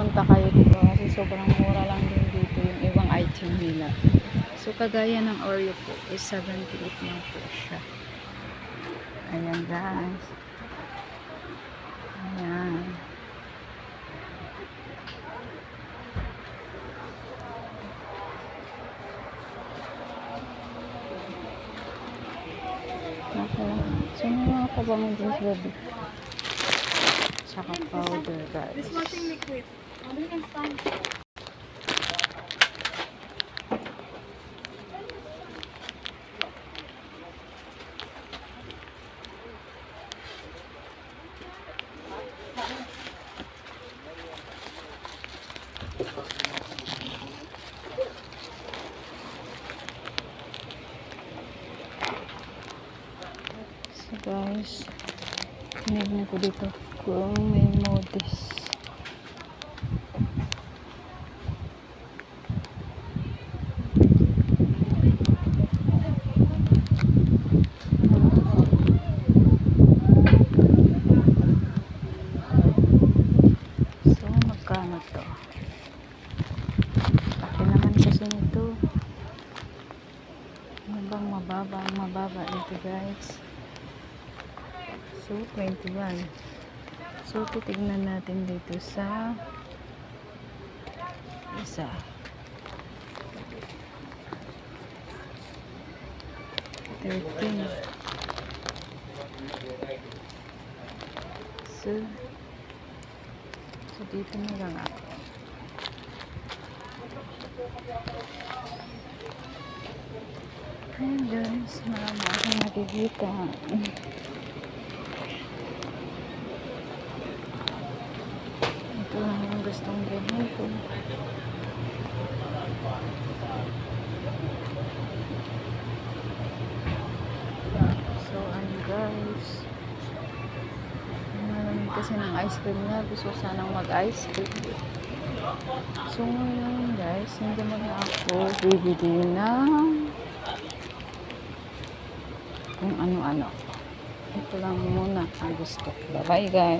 pumunta kayo dito kasi sobrang mura lang din dito yung ibang item nila. So, kagaya ng Oreo po is 78 lang po siya. Ayan guys. Ayan. So may mga kabango din sa gabi. Saka powder guys. Liquid. Ano yung stand? So guys, tinignan ko dito kung may modis. So, magkano to? Laki naman kasi nito. Ano mababa? Mababa dito guys. So, 21. So, titignan natin dito sa isa. Thirteen. So, so dito na lang ako. Ayan guys, marami akong nakikita. Ito lang yung gustong bilhin ko. So, ano guys. Malamig kasi ng ice cream na. Gusto sanang mag-ice cream. So, ngayon guys, hindi mo na ako bibili ng kung ano-ano. Ito lang muna ang gusto. Bye-bye guys.